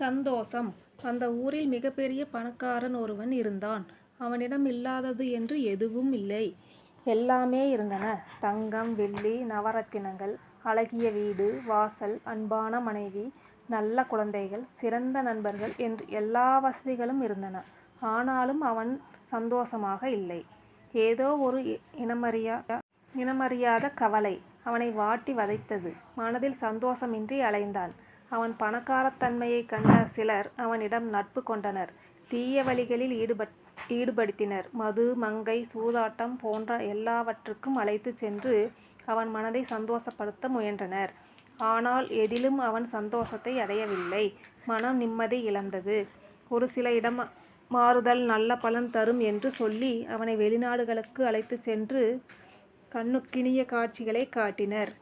சந்தோஷம் அந்த ஊரில் மிகப்பெரிய பணக்காரன் ஒருவன் இருந்தான். அவனிடம் இல்லாதது என்று எதுவும் இல்லை. எல்லாமே இருந்தன. தங்கம் வெள்ளி நவரத்தினங்கள் அழகிய வீடு வாசல் அன்பான மனைவி நல்ல குழந்தைகள் சிறந்த நண்பர்கள் என்று எல்லா வசதிகளும் இருந்தன. ஆனாலும் அவன் சந்தோஷமாக இல்லை. ஏதோ ஒரு இனமறியாத கவலை அவனை வாட்டி வதைத்தது. மனதில் சந்தோஷமின்றி அலைந்தான். அவன் பணக்காரத்தன்மையைக் கண்ட சிலர் அவனிடம் நட்பு கொண்டனர். தீய வழிகளில் ஈடுபட் ஈடுபடுத்தினர். மது மங்கை சூதாட்டம் போன்ற எல்லாவற்றுக்கும் அழைத்துச் சென்று அவன் மனதை சந்தோஷப்படுத்த முயன்றனர். ஆனால் எதிலும் அவன் சந்தோஷத்தை அடையவில்லை. மனம் நிம்மதி இழந்தது. ஒரு சில இடம் மாறுதல் நல்ல பலன் தரும் என்று சொல்லி அவனை வெளிநாடுகளுக்கு அழைத்துச் சென்று கண்ணுக்கினிய காட்சிகளை காட்டினர்.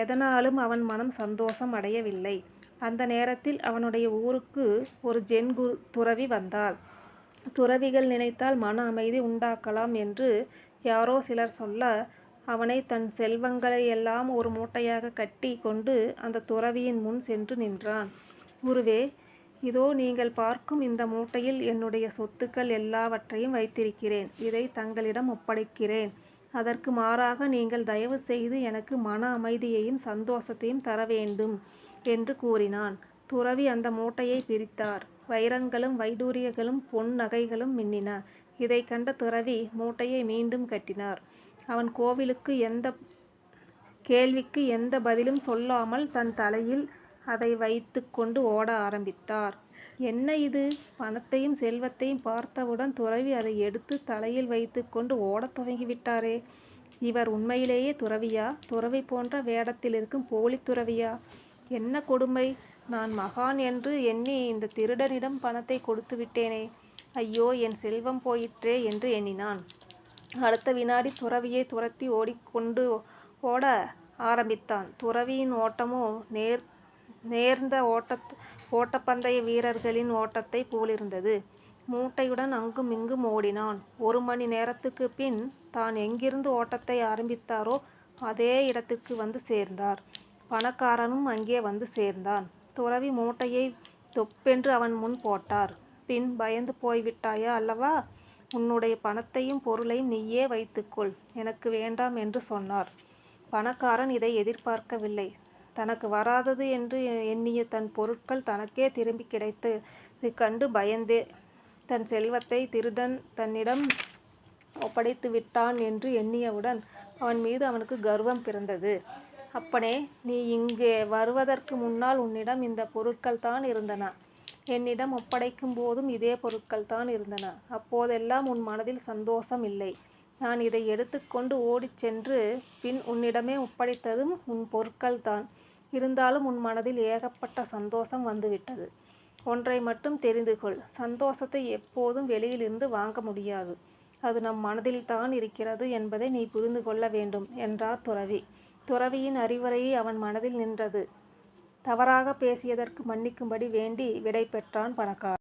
எதனாலும் அவன் மனம் சந்தோஷம் அடையவில்லை. அந்த நேரத்தில் அவனுடைய ஊருக்கு ஒரு ஜென் துறவி வந்தார். துறவிகள் நினைத்தால் மன அமைதி உண்டாக்கலாம் என்று யாரோ சிலர் சொல்ல அவனை தன் செல்வங்களை எல்லாம் ஒரு மூட்டையாக கட்டி கொண்டு அந்த துறவியின் முன் சென்று நின்றான். குருவே இதோ நீங்கள் பார்க்கும் இந்த மூட்டையில் என்னுடைய சொத்துக்கள் எல்லாவற்றையும் வைத்திருக்கிறேன். இதை தங்களிடம் ஒப்படைக்கிறேன். அதற்கு மாறாக நீங்கள் தயவு செய்து எனக்கு மன அமைதியையும் சந்தோஷத்தையும் தர வேண்டும் என்று கூறினான். துறவி அந்த மூட்டையை பிரித்தார். வைரங்களும் வைடூரியங்களும் பொன் நகைகளும் மின்னின. இதை கண்ட துறவி மூட்டையை மீண்டும் கட்டினார். அவன் கோவிலுக்கு எந்த கேள்விக்கு எந்த பதிலும் சொல்லாமல் தன் தலையில் அதை வைத்து கொண்டு ஓட ஆரம்பித்தார். என்ன இது. பணத்தையும் செல்வத்தையும் பார்த்தவுடன் துறவி அதை எடுத்து தலையில் வைத்து கொண்டு ஓடத் தொடங்கிவிட்டாரே இவர் உண்மையிலேயே துறவியா? துறவி போன்ற வேடத்தில் இருக்கும் போலி துறவியா? என்ன கொடுமை. நான் மகான் என்று எண்ணி இந்த திருடனிடம் பணத்தை கொடுத்து விட்டேனே ஐயோ. என் செல்வம் போயிற்றே என்று எண்ணினான். அடுத்த வினாடி துறவியை துரத்தி ஓடிக்கொண்டு ஓட ஆரம்பித்தான். துறவியின் ஓட்டமோ நேர்ந்த ஓட்டத் ஓட்டப்பந்தய வீரர்களின் ஓட்டத்தைப் போலிருந்தது. மூட்டையுடன் அங்குமிங்கும் ஓடினான். ஒரு மணி நேரத்துக்குப் பின் தான் எங்கிருந்து ஓட்டத்தை ஆரம்பித்தாரோ அதே இடத்துக்கு வந்து சேர்ந்தார். பணக்காரனும் அங்கே வந்து சேர்ந்தான். துறவி மூட்டையை தொப்பென்று அவன் முன் போட்டார். பின் பயந்து போய்விட்டாயா அல்லவா? உன்னுடைய பணத்தையும் பொருளையும் நீயே வைத்துக்கொள். எனக்கு வேண்டாம் என்று சொன்னார். பணக்காரன் இதை எதிர்பார்க்கவில்லை. தனக்கு வராதது என்று எண்ணிய தன் பொருட்கள் தனக்கே திரும்பிக் இது கண்டு பயந்தே தன் செல்வத்தை திருடன் தன்னிடம் ஒப்படைத்து விட்டான் என்று எண்ணியவுடன் அவன் மீது அவனுக்கு கர்வம் பிறந்தது. அப்பனே. நீ இங்கே வருவதற்கு முன்னால் உன்னிடம் இந்த பொருட்கள் தான் இருந்தன. என்னிடம் ஒப்படைக்கும் போதும் இதே பொருட்கள் தான் இருந்தன. அப்போதெல்லாம் உன் மனதில் சந்தோஷம் இல்லை. நான் இதை எடுத்துக்கொண்டு ஓடிச் சென்று பின் உன்னிடமே ஒப்படைத்ததும் உன் பொருட்கள் தான் இருந்தாலும் உன் மனதில் ஏகப்பட்ட சந்தோஷம் வந்துவிட்டது. ஒன்றை மட்டும் தெரிந்து கொள். சந்தோஷத்தை எப்போதும் வெளியிலிருந்து வாங்க முடியாது. அது நம் மனதில் தான் இருக்கிறது என்பதை நீ புரிந்து கொள்ள வேண்டும் என்றார் துறவி. துறவியின் அறிவுரையை அவன் மனதில் நின்றது. தவறாகப் பேசியதற்கு மன்னிக்கும்படி வேண்டி விடை பெற்றான் பணக்காரன்.